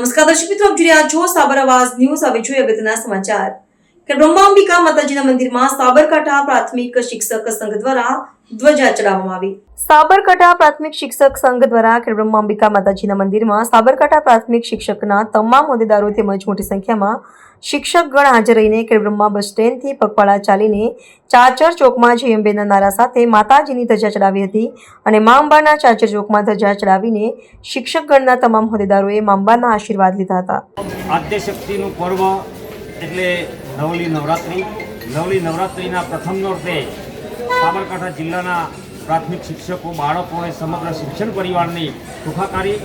નમસ્કાર દર્શક મિત્રો આપ જોઈ રહ્યા છો સાબર આવાજ ન્યૂઝ. હવે જોઈએ અગત્યના સમાચાર. કે બ્રહ્માંબિકા માતાજીના મંદિરમાં સાબરકાંઠા પ્રાથમિક શિક્ષક સંઘ દ્વારા ધ્વજા ચડાવવામાં આવી. સાબરકાંઠા પ્રાથમિક શિક્ષક સંઘ દ્વારા ખેડ બ્રહ્માંબિકા માતાજીના મંદિરમાં સાબરકાંઠા પ્રાથમિક શિક્ષકના તમામ હોદ્દેદારો તેમજ મોટી સંખ્યામાં શિક્ષકગણ હાજર રહીને ખેડ બસ સ્ટેન્ડથી પગપાળા ચાલીને ચાચર ચોકમાં જય અંબેના નારા સાથે માતાજીની ધજા ચડાવી હતી અને મા અંબાના ચાચર ચોકમાં ધજા ચડાવીને શિક્ષકગણના તમામ હોદ્દેદારોએ મા અંબાના આશીર્વાદ લીધા હતા. આદ્યશક્તિનું પર્વ એટલે નવલી નવરાત્રિ, નવલી નવરાત્રિના પ્રથમ નોરતે સાબરકાંઠા જિલ્લાના પ્રાથમિક શિક્ષકો બાળકોને સમગ્ર શિક્ષણ પરિવારની સુખાકારી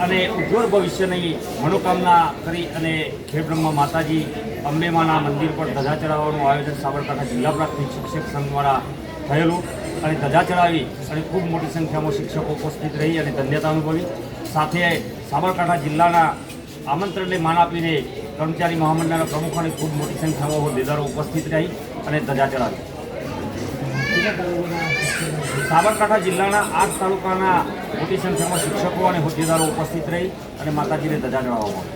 અને ઉજ્જવળ ભવિષ્યની મનોકામના કરી અને ખેડબ્રહ્મા માતાજી અંબેમાના મંદિર પર ધજા ચડાવવાનું આયોજન સાબરકાંઠા જિલ્લા પ્રાથમિક શિક્ષક સંઘ દ્વારા થયેલું અને ધજા ચડાવી અને ખૂબ મોટી સંખ્યામાં શિક્ષકો ઉપસ્થિત રહી અને ધન્યતા અનુભવી. સાથે સાબરકાંઠા જિલ્લાના આમંત્રણને માન આપીને કર્મચારી મહામંડળના પ્રમુખોની ખૂબ મોટી સંખ્યામાં હોદ્દેદારો ઉપસ્થિત રહી અને ધજા ચડાવી. સાબરકાંઠા જિલ્લાના આઠ તાલુકાના મોટી સંખ્યામાં શિક્ષકો અને હોદ્દેદારો ઉપસ્થિત રહી અને માતાજીને ધજા ચડાવવામાં